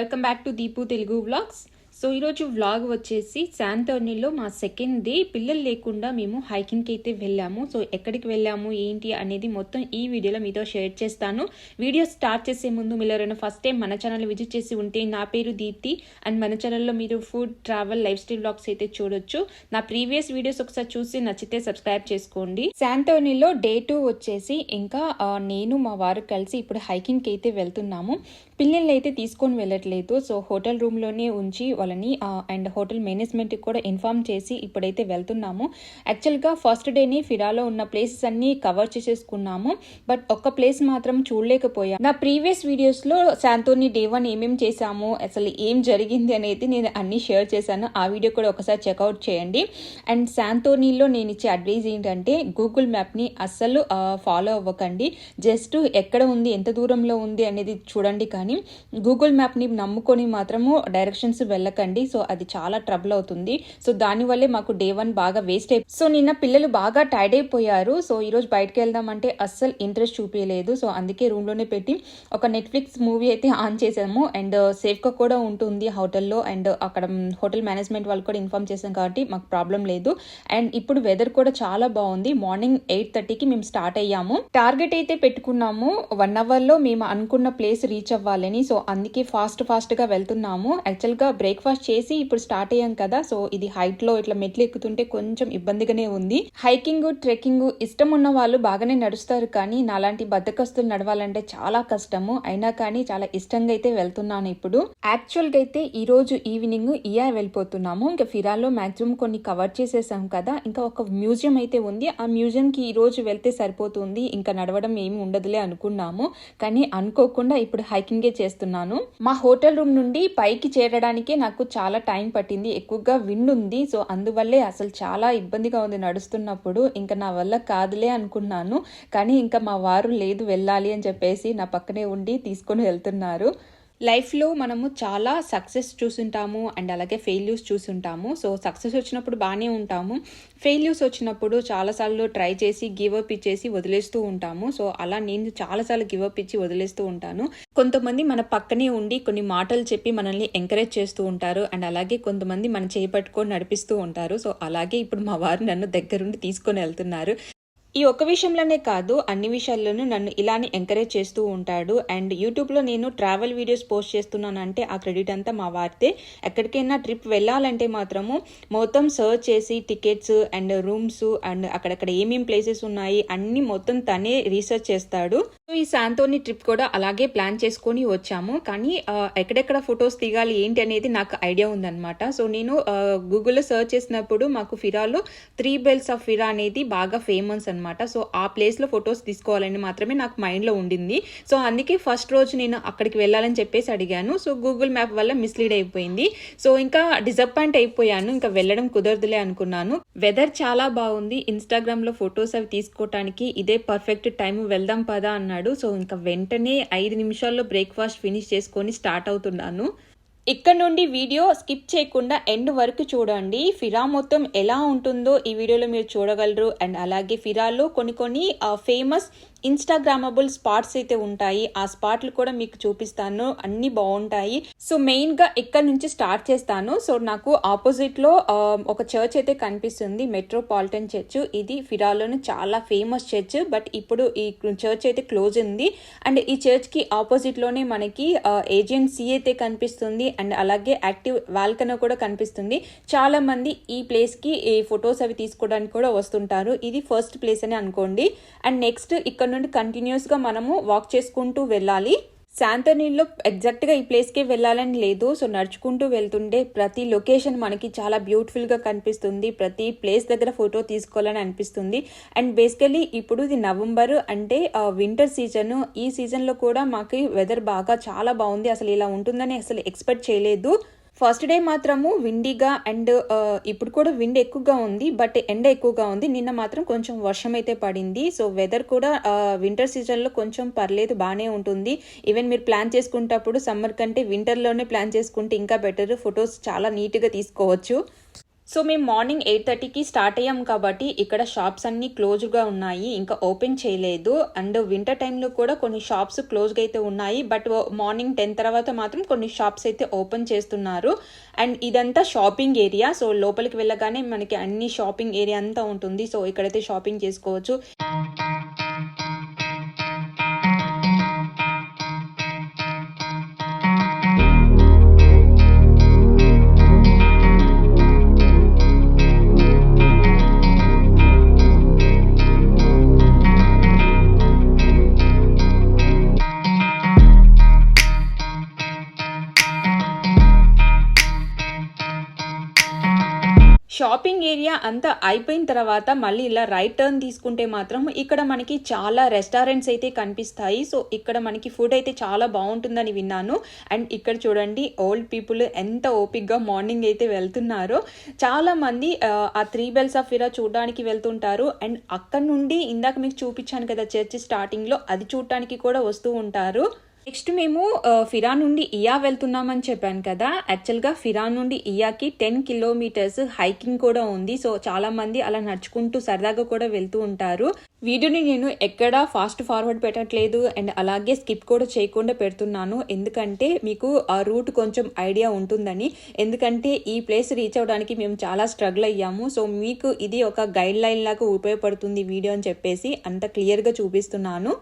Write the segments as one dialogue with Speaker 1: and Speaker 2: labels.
Speaker 1: welcome back to Deepu Telugu Vlogs. So ఈరోజు vlog వచ్చేసి శాంతోర్నీలో మా సెకండ్ డే పిల్లలు లేకుండా మేము హైకింగ్కి అయితే వెళ్ళాము. సో ఎక్కడికి వెళ్ళాము ఏంటి అనేది మొత్తం ఈ వీడియోలో మీతో షేర్ చేస్తాను. వీడియో స్టార్ట్ చేసే ముందు మీరు ఎవరైనా ఫస్ట్ టైం మన ఛానల్ విజిట్ చేసి ఉంటే నా పేరు దీప్తి అండ్ మన ఛానల్లో మీరు food travel life style vlogs అయితే చూడొచ్చు. నా ప్రీవియస్ వీడియోస్ ఒకసారి చూసి నచ్చితే సబ్స్క్రైబ్ చేసుకోండి. శాంతోర్నీలో డే టూ వచ్చేసి ఇంకా నేను మా వారు కలిసి ఇప్పుడు హైకింగ్కి అయితే వెళ్తున్నాము. పిల్లల్ని అయితే తీసుకొని వెళ్ళట్లేదు. సో హోటల్ రూమ్లోనే ఉంచి చేసుకోవాలని అండ్ హోటల్ మేనేజ్మెంట్కి కూడా ఇన్ఫామ్ చేసి ఇప్పుడైతే వెళ్తున్నాము. యాక్చువల్గా ఫస్ట్ డేని ఫిరాలో ఉన్న ప్లేసెస్ అన్నీ కవర్ చేసేసుకున్నాము. బట్ ఒక్క ప్లేస్ మాత్రం చూడలేకపోయాము నా ప్రీవియస్ వీడియోస్లో శాంతోని డే వన్ ఏమేమి చేశాము అసలు ఏం జరిగింది అనేది నేను అన్ని షేర్ చేశాను. ఆ వీడియో కూడా ఒకసారి చెక్అవుట్ చేయండి. అండ్ శాంతోనీలో నేను ఇచ్చే అడ్వైజ్ ఏంటంటే గూగుల్ మ్యాప్ని అస్సలు ఫాలో అవ్వకండి. జస్ట్ ఎక్కడ ఉంది ఎంత దూరంలో ఉంది అనేది చూడండి కానీ గూగుల్ మ్యాప్ని నమ్ముకొని మాత్రము డైరెక్షన్స్ వెళ్ళకండి సో అది చాలా ట్రబుల్ అవుతుంది. సో దానివల్లే మాకు డే వన్ బాగా వేస్ట్ అయిపోయింది సో నిన్న పిల్లలు బాగా టైర్డ్ అయిపోయారు. సో ఈరోజు బయటకు వెళ్దామంటే అస్సలు ఇంట్రెస్ట్ చూపించలేదు సో అందుకే రూమ్లోనే పెట్టి ఒక నెట్ఫ్లిక్స్ మూవీ అయితే ఆన్ చేసాము. అండ్ uh, సేఫ్గా కూడా ఉంటుంది హోటల్లో. అండ్ అక్కడ హోటల్ మేనేజ్మెంట్ వాళ్ళు కూడా ఇన్ఫామ్ చేసాం కాబట్టి మాకు ప్రాబ్లం లేదు. అండ్ ఇప్పుడు వెదర్ కూడా చాలా బాగుంది. మార్నింగ్ ఎయిట్ థర్టీకి మేము స్టార్ట్ అయ్యాము. టార్గెట్ అయితే పెట్టుకున్నాము. వన్ అవర్లో మేము అనుకున్న ప్లేస్ రీచ్ అవ్వాలని. సో అందుకే ఫాస్ట్ ఫాస్ట్గా వెళ్తున్నాము. యాక్చువల్గా బ్రేక్ఫాస్ట్ చేసి ఇప్పుడు స్టార్ట్ అయ్యాం కదా. సో ఇది హైట్లో ఇట్లా మెట్లు ఎక్కుతుంటే కొంచెం ఇబ్బందిగానే ఉంది. హైకింగ్ ట్రెక్కింగ్ ఇష్టం ఉన్న వాళ్ళు బాగానే నడుస్తారు కానీ నాలాంటి బద్దకస్తులు నడవాలంటే చాలా కష్టము. అయినా కానీ చాలా ఇష్టంగా అయితే వెళ్తున్నాను ఇప్పుడు. యాక్చువల్గా అయితే ఈ రోజు ఈవినింగ్ ఇయా వెళ్ళిపోతున్నాము. ఇంకా ఫిరాలో మాక్సిమం కొన్ని కవర్ చేసేసాం కదా. ఇంకా ఒక మ్యూజియం అయితే ఉంది. ఆ మ్యూజియంకి ఈ రోజు వెళ్తే సరిపోతుంది. ఇంకా నడవడం ఏమి ఉండదులే అనుకున్నాము. కానీ అనుకోకుండా ఇప్పుడు హైకింగే చేస్తున్నాను. మా హోటల్ రూమ్ నుండి పైకి చేరడానికే నాకు నాకు చాలా టైం పట్టింది ఎక్కువగా విండ్ ఉంది సో అందువల్లే అసలు చాలా ఇబ్బందిగా ఉంది నడుస్తున్నప్పుడు. ఇంకా నా వల్ల కాదులే అనుకున్నాను. కానీ ఇంకా మా వారు లేదు వెళ్ళాలి అని చెప్పేసి నా పక్కనే ఉండి తీసుకొని వెళ్తున్నారు. లైఫ్లో మనము చాలా సక్సెస్ చూసుంటాము అండ్ అలాగే ఫెయిల్యూర్స్ చూసుంటాము. సో సక్సెస్ వచ్చినప్పుడు బాగానే ఉంటాము. ఫెయిల్యూర్స్ వచ్చినప్పుడు చాలాసార్లు ట్రై చేసి గివ్ అప్ ఇచ్చేసి వదిలేస్తూ ఉంటాము. సో అలా నేను చాలాసార్లు గివ్ అప్ ఇచ్చి వదిలేస్తూ ఉంటాను. కొంతమంది మన పక్కనే ఉండి కొన్ని మాటలు చెప్పి మనల్ని ఎంకరేజ్ చేస్తూ ఉంటారు. అండ్ అలాగే కొంతమంది మన చేపట్టుకొని నడిపిస్తూ ఉంటారు. సో అలాగే ఇప్పుడు మా వారు నన్ను దగ్గరుండి తీసుకొని వెళ్తున్నారు. ఈ ఒక్క విషయంలోనే కాదు అన్ని విషయాల్లోనూ నన్ను ఇలానే ఎంకరేజ్ చేస్తూ ఉంటాడు. అండ్ యూట్యూబ్లో నేను ట్రావెల్ వీడియోస్ పోస్ట్ చేస్తున్నానంటే ఆ క్రెడిట్ అంతా మా వారితే ఎక్కడికైనా ట్రిప్ వెళ్ళాలంటే మాత్రము మొత్తం సర్చ్ చేసి టికెట్స్ అండ్ రూమ్స్ అండ్ అక్కడక్కడ ఏమేమి ప్లేసెస్ ఉన్నాయి అన్నీ మొత్తం తనే రీసెర్చ్ చేస్తాడు. ఈ శాంతోని ట్రిప్ కూడా అలాగే ప్లాన్ చేసుకొని వచ్చాము. కానీ ఎక్కడెక్కడ ఫొటోస్ దిగాలి ఏంటి అనేది నాకు ఐడియా ఉందన్నమాట. సో నేను గూగుల్లో సర్చ్ చేసినప్పుడు మాకు ఫిరాలో త్రీ బెల్స్ ఆఫ్ ఫిరా అనేది బాగా ఫేమస్ అనమాట సో ఆ ప్లేస్లో ఫొటోస్ తీసుకోవాలని మాత్రమే నాకు మైండ్లో ఉండింది. సో అందుకే ఫస్ట్ రోజు నేను అక్కడికి వెళ్ళాలని చెప్పేసి అడిగాను. సో గూగుల్ మ్యాప్ వల్ల మిస్లీడ్ అయిపోయింది. సో ఇంకా డిసప్పాయింట్ అయిపోయాను. ఇంకా వెళ్ళడం కుదరదులే అనుకున్నాను. వెదర్ చాలా బాగుంది. ఇన్స్టాగ్రామ్లో ఫొటోస్ అవి తీసుకోవటానికి ఇదే పర్ఫెక్ట్ టైం వెళ్దాం పదా అన్నాడు. సో ఇంకా వెంటనే ఐదు నిమిషాల్లో బ్రేక్ఫాస్ట్ ఫినిష్ చేసుకొని స్టార్ట్ అవుతున్నాను. ఇక్కడ నుండి వీడియో స్కిప్ చేయకుండా ఎండ్ వరకు చూడండి. ఫిరా మొత్తం ఎలా ఉంటుందో ఈ వీడియోలో మీరు చూడగలరు. అండ్ అలాగే ఫిరాలో కొన్ని కొన్ని ఫేమస్ ఇన్స్టాగ్రామబుల్ స్పాట్స్ అయితే ఉంటాయి. ఆ స్పాట్లు కూడా మీకు చూపిస్తాను. అన్ని బాగుంటాయి. సో మెయిన్గా ఇక్కడ నుంచి స్టార్ట్ చేస్తాను? సో నాకు ఆపోజిట్లో ఒక చర్చ్ అయితే కనిపిస్తుంది. మెట్రోపాలిటన్ చర్చ్ ఇది ఫిరాలోని చాలా ఫేమస్ చర్చ్ బట్ ఇప్పుడు ఈ చర్చ్ అయితే క్లోజ్ ఉంది. అండ్ ఈ చర్చ్కి ఆపోజిట్లోనే మనకి ఏజియన్ అయితే కనిపిస్తుంది. అండ్ అలాగే యాక్టివ్ వాల్కనో కూడా కనిపిస్తుంది. చాలా మంది ఈ ప్లేస్కి ఈ ఫొటోస్ అవి తీసుకోవడానికి కూడా వస్తుంటారు. ఇది ఫస్ట్ ప్లేస్ అని అనుకోండి. అండ్ నెక్స్ట్ ఇక్కడ నుండి కంటిన్యూస్గా మనము వాక్ చేసుకుంటూ వెళ్ళాలి. శాంతనీల్లో ఎగ్జాక్ట్గా ఈ ప్లేస్కే వెళ్ళాలని లేదు. సో నడుచుకుంటూ వెళ్తుంటే ప్రతి లొకేషన్ మనకి చాలా బ్యూటిఫుల్గా కనిపిస్తుంది. ప్రతి ప్లేస్ దగ్గర ఫోటో తీసుకోవాలని అనిపిస్తుంది. అండ్ బేసికలీ ఇప్పుడు ఇది నవంబర్ అంటే వింటర్ సీజన్ ఈ సీజన్లో కూడా మాకు వెదర్ బాగా చాలా బాగుంది. అసలు ఇలా ఉంటుందని అసలు ఎక్స్పెక్ట్ చేయలేదు. ఫస్ట్ డే మాత్రము విండిగా అండ్ ఇప్పుడు కూడా విండ్ ఎక్కువగా ఉంది బట్ ఎండ ఎక్కువగా ఉంది. నిన్న మాత్రం కొంచెం వర్షం అయితే పడింది. సో వెదర్ కూడా వింటర్ సీజన్లో కొంచెం పర్లేదు బాగానే ఉంటుంది. ఈవెన్ మీరు ప్లాన్ చేసుకుంటప్పుడు సమ్మర్ కంటే వింటర్లోనే ప్లాన్ చేసుకుంటే ఇంకా బెటర్ ఫొటోస్ చాలా నీట్గా తీసుకోవచ్చు. సో మేము మార్నింగ్ ఎయిట్ థర్టీకి స్టార్ట్ అయ్యాం కాబట్టి ఇక్కడ షాప్స్ అన్నీ క్లోజ్గా ఉన్నాయి. ఇంకా ఓపెన్ చేయలేదు. అండ్ వింటర్ టైంలో కూడా కొన్ని షాప్స్ క్లోజ్గా అయితే ఉన్నాయి. బట్ మార్నింగ్ టెన్ తర్వాత మాత్రం కొన్ని షాప్స్ అయితే ఓపెన్ చేస్తున్నారు. అండ్ ఇదంతా షాపింగ్ ఏరియా. సో లోపలికి వెళ్ళగానే మనకి అన్ని షాపింగ్ ఏరియా అంతా ఉంటుంది. సో ఇక్కడైతే షాపింగ్ చేసుకోవచ్చు. షాపింగ్ ఏరియా అంతా అయిపోయిన తర్వాత మళ్ళీ ఇలా రైట్ టర్న్ తీసుకుంటే మాత్రం ఇక్కడ మనకి చాలా రెస్టారెంట్స్ అయితే కనిపిస్తాయి. సో ఇక్కడ మనకి ఫుడ్ అయితే చాలా బాగుంటుందని విన్నాను. అండ్ ఇక్కడ చూడండి ఓల్డ్ పీపుల్ ఎంత ఓపిక్గా మార్నింగ్ అయితే వెళ్తున్నారో. చాలా మంది ఆ, ఆ త్రీ బెల్స్ ఆఫ్ ఇరా చూడడానికి వెళ్తుంటారు. అండ్ అక్కడ నుండి ఇందాక మీకు చూపించాను కదా చర్చ్ స్టార్టింగ్లో అది చూడటానికి కూడా వస్తూ ఉంటారు. నెక్స్ట్ మేము uh, ఫిరా నుండి ఇయా వెళ్తున్నామని చెప్పాను కదా. యాక్చువల్గా ఫిరా నుండి ఇయాకి టెన్ కిలోమీటర్స్ హైకింగ్ కూడా ఉంది. సో చాలా మంది అలా నడుచుకుంటూ సరదాగా కూడా వెళ్తూ ఉంటారు. వీడియోని నేను ఎక్కడా ఫాస్ట్ ఫార్వర్డ్ పెట్టట్లేదు. అండ్ అలాగే స్కిప్ కూడా చేయకుండా పెడుతున్నాను. ఎందుకంటే మీకు ఆ రూట్ కొంచెం ఐడియా ఉంటుందని. ఎందుకంటే ఈ ప్లేస్ రీచ్ అవ్వడానికి మేము చాలా స్ట్రగుల్ అయ్యాము. సో మీకు ఇది ఒక గైడ్ లైన్ లాగా ఉపయోగపడుతుంది వీడియో అని చెప్పేసి అంత క్లియర్గా చూపిస్తున్నాను.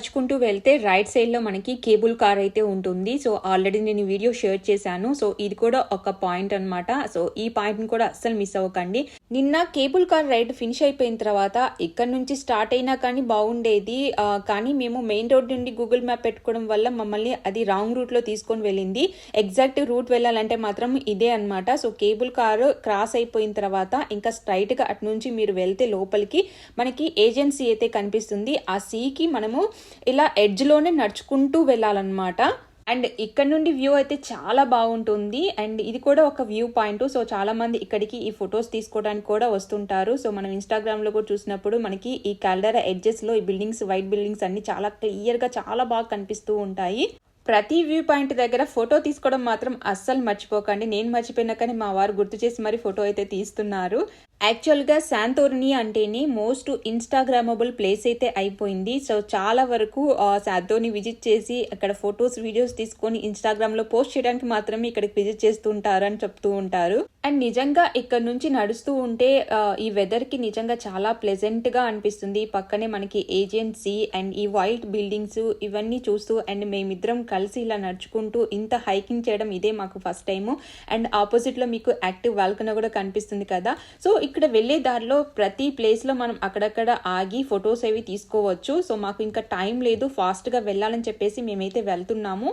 Speaker 1: నడుచుకుంటూ వెళ్తే రైట్ సైడ్లో మనకి కేబుల్ కార్ అయితే ఉంటుంది. సో ఆల్రెడీ నేను వీడియో షేర్ చేశాను. సో ఇది కూడా ఒక పాయింట్ అన్నమాట. సో ఈ పాయింట్ని కూడా అస్సలు మిస్ అవ్వకండి. నిన్న కేబుల్ కార్ రైడ్ ఫినిష్ అయిపోయిన తర్వాత ఇక్కడ నుంచి స్టార్ట్ అయినా కానీ బాగుండేది. కానీ మేము మెయిన్ రోడ్ నుండి గూగుల్ మ్యాప్ పెట్టుకోవడం వల్ల మమ్మల్ని అది రాంగ్ రూట్లో తీసుకొని వెళ్ళింది. ఎగ్జాక్ట్ రూట్ వెళ్ళాలంటే మాత్రం ఇదే అన్నమాట. సో కేబుల్ కారు క్రాస్ అయిపోయిన తర్వాత ఇంకా స్ట్రైట్గా అటు నుంచి మీరు వెళ్తే లోపలికి మనకి ఏజెన్సీ అయితే కనిపిస్తుంది. ఆ సీకి మనము ఇలా ఎడ్జ్లోనే లోనే నడుచుకుంటూ వెళ్ళాలన్నమాట. అండ్ ఇక్కడ నుండి వ్యూ అయితే చాలా బాగుంటుంది. అండ్ ఇది కూడా ఒక వ్యూ పాయింట్. సో చాలా మంది ఇక్కడికి ఈ ఫొటోస్ తీసుకోవడానికి కూడా వస్తుంటారు. సో మనం ఇన్స్టాగ్రామ్లో కూడా చూసినప్పుడు మనకి ఈ కాల్డరా ఎడ్జెస్లో ఈ బిల్డింగ్స్ వైట్ బిల్డింగ్స్ అన్ని చాలా క్లియర్గా చాలా బాగా కనిపిస్తూ ఉంటాయి. ప్రతి వ్యూ పాయింట్ దగ్గర ఫోటో తీసుకోవడం మాత్రం అస్సలు మర్చిపోకండి. నేను మర్చిపోయినా కానీ మా వారు గుర్తు చేసి మరి ఫోటో అయితే తీస్తున్నారు. యాక్చువల్గా శాంతోరిని అంటేనే మోస్ట్ ఇన్స్టాగ్రామబుల్ ప్లేస్ అయితే అయిపోయింది. సో చాలా వరకు ఆ, శాంతోని విజిట్ చేసి అక్కడ ఫొటోస్ వీడియోస్ తీసుకొని ఇన్స్టాగ్రామ్లో పోస్ట్ చేయడానికి మాత్రమే ఇక్కడికి విజిట్ చేస్తూ ఉంటారు అని చెప్తూ ఉంటారు. అండ్ నిజంగా ఇక్కడ నుంచి నడుస్తూ ఉంటే ఈ వెదర్కి నిజంగా చాలా ప్లెజెంట్గా అనిపిస్తుంది. పక్కనే మనకి ఏజెన్సీ అండ్ ఈ వైట్ బిల్డింగ్స్ ఇవన్నీ చూస్తూ అండ్ మేమిద్దరం కలిసి ఇలా నడుచుకుంటూ ఇంత హైకింగ్ చేయడం ఇదే మాకు ఫస్ట్ టైము అండ్ ఆపోజిట్లో మీకు యాక్టివ్ వాల్కన కూడా కనిపిస్తుంది కదా. సో ఇక్కడ వెళ్ళే దారిలో ప్రతి ప్లేస్లో మనం అక్కడక్కడ ఆగి ఫొటోస్ అవి తీసుకోవచ్చు. సో మాకు ఇంకా టైం లేదు. ఫాస్ట్గా వెళ్ళాలని చెప్పేసి మేమైతే వెళ్తున్నాము.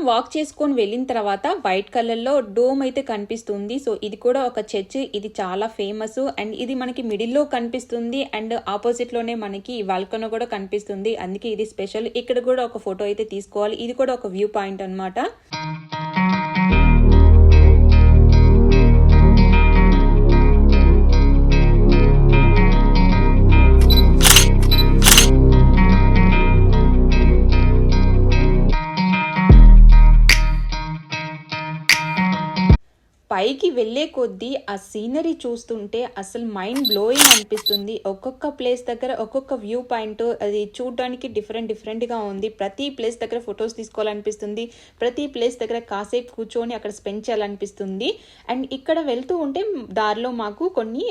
Speaker 1: మనం వాక్ చేసుకొని వెళ్ళిన తర్వాత వైట్ కలర్లో డోమ్ అయితే కనిపిస్తుంది. సో ఇది కూడా ఒక చర్చ్ ఇది చాలా ఫేమస్ అండ్ ఇది మనకి మిడిల్లో కనిపిస్తుంది. అండ్ ఆపోజిట్లోనే మనకి వాల్కనో కూడా కనిపిస్తుంది. అందుకే ఇది స్పెషల్ ఇక్కడ కూడా ఒక ఫోటో అయితే తీసుకోవాలి. ఇది కూడా ఒక వ్యూ పాయింట్ అనమాట పైకి వెళ్ళే కొద్దీ ఆ సీనరీ చూస్తుంటే అసలు మైండ్ బ్లోయింగ్ అనిపిస్తుంది. ఒక్కొక్క ప్లేస్ దగ్గర ఒక్కొక్క వ్యూ పాయింట్ అది చూడడానికి డిఫరెంట్ డిఫరెంట్గా ఉంది. ప్రతి ప్లేస్ దగ్గర ఫొటోస్ తీసుకోవాలనిపిస్తుంది. ప్రతి ప్లేస్ దగ్గర కాసేపు కూర్చొని అక్కడ స్పెండ్ చేయాలనిపిస్తుంది. అండ్ ఇక్కడ వెళ్తూ ఉంటే దారిలో మాకు కొన్ని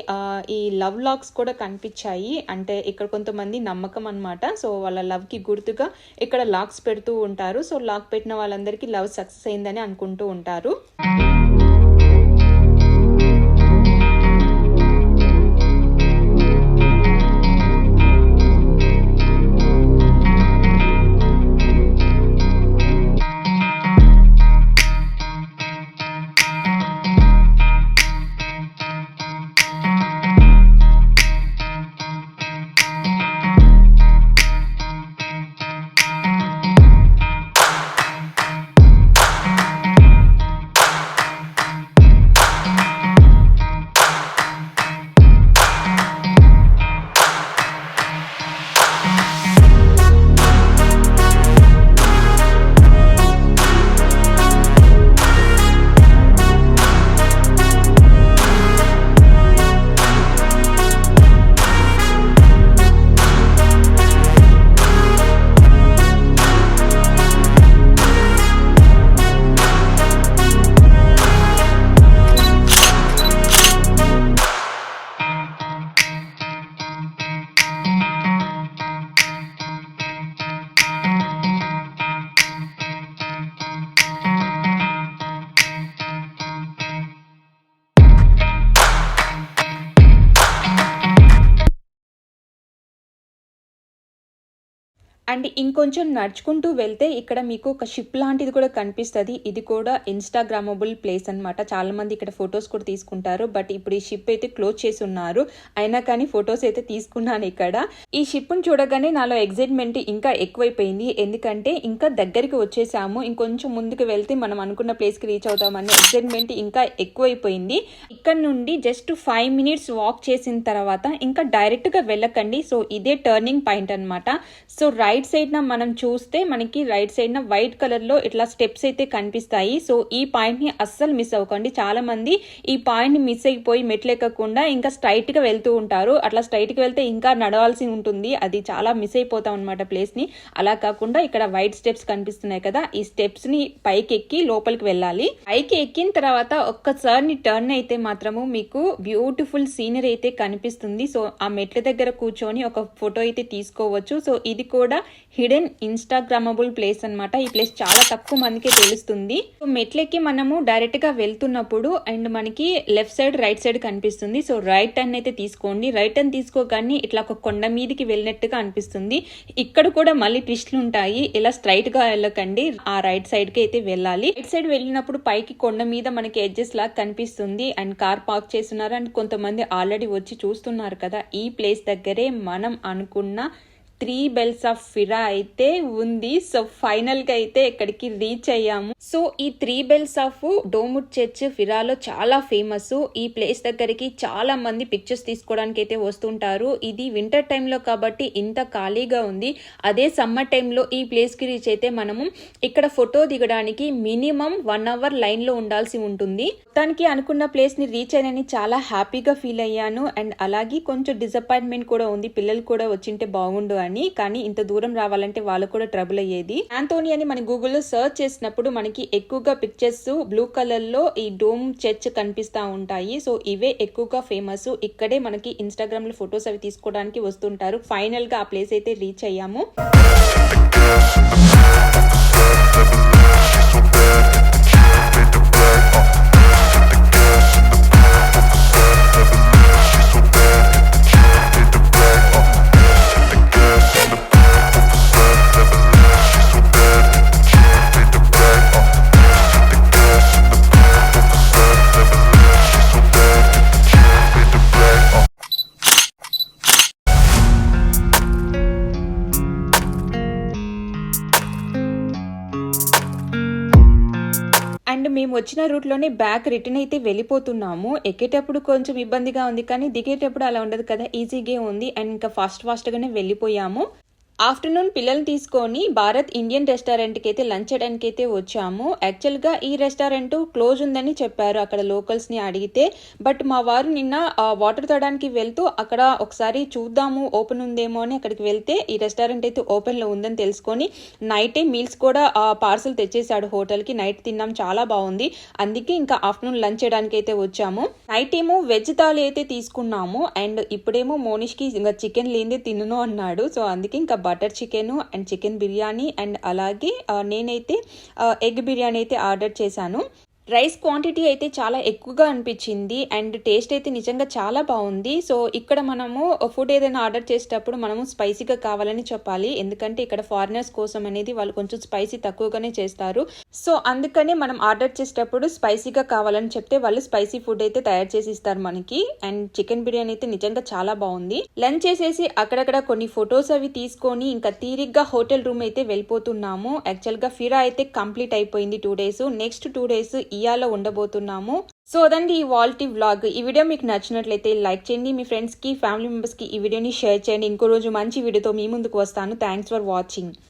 Speaker 1: ఈ లవ్ లాక్స్ కూడా కనిపించాయి. అంటే ఇక్కడ కొంతమంది నమ్మకం అనమాట సో వాళ్ళ లవ్కి గుర్తుగా ఇక్కడ లాక్స్ పెడుతూ ఉంటారు. సో లాక్ పెట్టిన వాళ్ళందరికీ లవ్ సక్సెస్ అయిందని అనుకుంటూ ఉంటారు. అండ్ ఇంకొంచెం నడుచుకుంటూ వెళ్తే ఇక్కడ మీకు ఒక షిప్ లాంటిది కూడా కనిపిస్తుంది. ఇది కూడా ఇన్స్టాగ్రామబుల్ ప్లేస్ అనమాట చాలా మంది ఇక్కడ ఫొటోస్ కూడా తీసుకుంటారు. బట్ ఇప్పుడు ఈ షిప్ అయితే క్లోజ్ చేసి ఉన్నారు. అయినా కానీ ఫొటోస్ అయితే తీసుకున్నాను ఇక్కడ. ఈ షిప్ను చూడగానే నాలో ఎగ్జైట్మెంట్ ఇంకా ఎక్కువైపోయింది. ఎందుకంటే ఇంకా దగ్గరికి వచ్చేసాము. ఇంకొంచెం ముందుకు వెళ్తే మనం అనుకున్న ప్లేస్కి రీచ్ అవుతామని ఎగ్జైట్మెంట్ ఇంకా ఎక్కువైపోయింది. ఇక్కడ నుండి జస్ట్ ఫైవ్ మినిట్స్ వాక్ చేసిన తర్వాత ఇంకా డైరెక్ట్గా వెళ్ళకండి. సో ఇదే టర్నింగ్ పాయింట్ అనమాట సో రైట్ రైట్ సైడ్ న మనం చూస్తే మనకి రైట్ సైడ్ న వైట్ కలర్లో ఇట్లా స్టెప్స్ అయితే కనిపిస్తాయి. సో ఈ పాయింట్ని అస్సలు మిస్ అవ్వకండి. చాలా మంది ఈ పాయింట్ని మిస్ అయిపోయి మెట్లెక్కకుండా ఇంకా స్ట్రైట్గా వెళ్తూ ఉంటారు. అట్లా స్ట్రైట్ వెళ్తే ఇంకా నడవాల్సి ఉంటుంది. అది చాలా మిస్ అయిపోతాం అనమాట ప్లేస్ని. అలా కాకుండా ఇక్కడ వైట్ స్టెప్స్ కనిపిస్తున్నాయి కదా ఈ స్టెప్స్ని పైకి ఎక్కి లోపలికి వెళ్ళాలి. పైకి ఎక్కిన తర్వాత ఒక్కసారి టర్న్ అయితే మాత్రము మీకు బ్యూటిఫుల్ సీనరీ అయితే కనిపిస్తుంది. సో ఆ మెట్ల దగ్గర కూర్చొని ఒక ఫోటో అయితే తీసుకోవచ్చు. సో ఇది కూడా హిడెన్ ఇన్స్టాగ్రామబుల్ ప్లేస్ అనమాట ఈ ప్లేస్ చాలా తక్కువ మందికి తెలుస్తుంది. సో మెట్లెక్కి మనము డైరెక్ట్గా వెళ్తున్నప్పుడు అండ్ మనకి లెఫ్ట్ సైడ్ రైట్ సైడ్ కనిపిస్తుంది. సో రైట్ టర్న్ అయితే తీసుకోండి. రైట్ టర్న్ తీసుకోగానే ఇట్లా ఒక కొండ మీదకి వెళ్ళినట్టుగా అనిపిస్తుంది. ఇక్కడ కూడా మళ్ళీ ట్విస్ట్లు ఉంటాయి. ఇలా స్ట్రైట్గా వెళ్ళకండి. ఆ రైట్ సైడ్కి అయితే వెళ్ళాలి. రైట్ సైడ్ వెళ్ళినప్పుడు పైకి కొండ మీద మనకి ఎడ్జెస్ లాగా కనిపిస్తుంది. అండ్ కార్ పార్క్ చేస్తున్నారు. అండ్ కొంతమంది ఆల్రెడీ వచ్చి చూస్తున్నారు కదా. ఈ ప్లేస్ దగ్గరే మనం అనుకున్న త్రీ బెల్స్ ఆఫ్ ఫిరా అయితే ఉంది. సో ఫైనల్గా అయితే ఇక్కడికి రీచ్ అయ్యాము. సో ఈ త్రీ బెల్స్ ఆఫ్ డోముట్ చర్చ్ ఫిరాలో చాలా ఫేమస్. ఈ ప్లేస్ దగ్గరికి చాలా మంది పిక్చర్స్ తీసుకోవడానికి అయితే వస్తుంటారు. ఇది వింటర్ టైంలో కాబట్టి ఇంత ఖాళీగా ఉంది. అదే సమ్మర్ టైంలో ఈ ప్లేస్కి రీచ్ అయితే మనము ఇక్కడ ఫోటో దిగడానికి మినిమం వన్ అవర్ లైన్లో ఉండాల్సి ఉంటుంది. మొత్తానికి అనుకున్న ప్లేస్ని రీచ్ అయినని చాలా హ్యాపీగా ఫీల్ అయ్యాను. అండ్ అలాగే కొంచెం డిసప్పాయింట్మెంట్ కూడా ఉంది. పిల్లలు కూడా వచ్చింటే బాగుండు అని అని కానీ ఇంత దూరం రావాలంటే వాళ్ళు కూడా ట్రబుల్ అయ్యేది. ఆంటోని అని మన గూగుల్లో సర్చ్ చేసినప్పుడు మనకి ఎక్కువగా పిక్చర్స్ బ్లూ కలర్లో ఈ డోమ్ చర్చ్ కనిపిస్తా ఉంటాయి. సో ఇవే ఎక్కువగా ఫేమస్ ఇక్కడే మనకి ఇన్స్టాగ్రామ్లో ఫొటోస్ అవి తీసుకోవడానికి వస్తుంటారు. ఫైనల్గా ఆ ప్లేస్ అయితే రీచ్ అయ్యాము. మేము వచ్చిన రూట్లోనే బ్యాక్ రిటర్న్ అయితే వెళ్ళిపోతున్నాము. ఎక్కేటప్పుడు కొంచెం ఇబ్బందిగా ఉంది కానీ దిగేటప్పుడు అలా ఉండదు కదా ఈజీగా ఉంది. అండ్ ఇంకా ఫాస్ట్ ఫాస్ట్గానే వెళ్ళిపోయాము. ఆఫ్టర్నూన్ పిల్లల్ని తీసుకొని భారత్ ఇండియన్ రెస్టారెంట్కి అయితే లంచ్ చేయడానికి అయితే వచ్చాము. యాక్చువల్గా ఈ రెస్టారెంట్ క్లోజ్ ఉందని చెప్పారు అక్కడ లోకల్స్ని అడిగితే. బట్ మా వారు నిన్న వాటర్ తాగడానికి వెళ్తూ అక్కడ ఒకసారి చూద్దాము ఓపెన్ ఉందేమో అని అక్కడికి వెళ్తే ఈ రెస్టారెంట్ అయితే ఓపెన్లో ఉందని తెలుసుకొని నైటే మీల్స్ కూడా పార్సల్ తెచ్చేసాడు హోటల్కి. నైట్ తిన్నాం చాలా బాగుంది. అందుకే ఇంకా ఆఫ్టర్నూన్ లంచ్ చేయడానికి అయితే వచ్చాము. నైట్ ఏమో వెజ్ థాలీ అయితే తీసుకున్నాము. అండ్ ఇప్పుడేమో మోనిష్కి ఇంకా చికెన్ లేనిదే తినను అన్నాడు. సో అందుకే ఇంకా butter chicken and chicken biryani and అలాగే నేనైతే ఎగ్ బిర్యానీ అయితే ఆర్డర్ చేశాను. రైస్ క్వాంటిటీ అయితే చాలా ఎక్కువగా అనిపించింది అండ్ టేస్ట్ అయితే నిజంగా చాలా బాగుంది. సో ఇక్కడ మనము ఫుడ్ ఏదైనా ఆర్డర్ చేసేటప్పుడు మనము స్పైసీగా కావాలని చెప్పాలి. ఎందుకంటే ఇక్కడ ఫారినర్స్ కోసం అనేది వాళ్ళు కొంచెం స్పైసీ తక్కువగానే చేస్తారు. సో అందుకనే మనం ఆర్డర్ చేసేటప్పుడు స్పైసీగా కావాలని చెప్తే వాళ్ళు స్పైసీ ఫుడ్ అయితే తయారు చేసి ఇస్తారు మనకి. అండ్ చికెన్ బిర్యానీ అయితే నిజంగా చాలా బాగుంది. లంచ్ చేసేసి అక్కడక్కడ కొన్ని ఫొటోస్ అవి తీసుకొని ఇంకా తీరిగ్గా హోటల్ రూమ్ అయితే వెళ్ళిపోతున్నాము. యాక్చువల్గా ఫిరా అయితే కంప్లీట్ అయిపోయింది two days. Next two days ఇయాలో ఉండబోతున్నాము. సో అదండి ఈ వాల్టీ వ్లాగ్. ఈ వీడియో మీకు నచ్చినట్లయితే లైక్ చేయండి. మీ ఫ్రెండ్స్కి ఫ్యామిలీ మెంబర్స్కి ఈ వీడియోని షేర్ చేయండి. ఇంకో రోజు మంచి వీడియోతో మీ ముందుకు వస్తాను. Thanks for watching.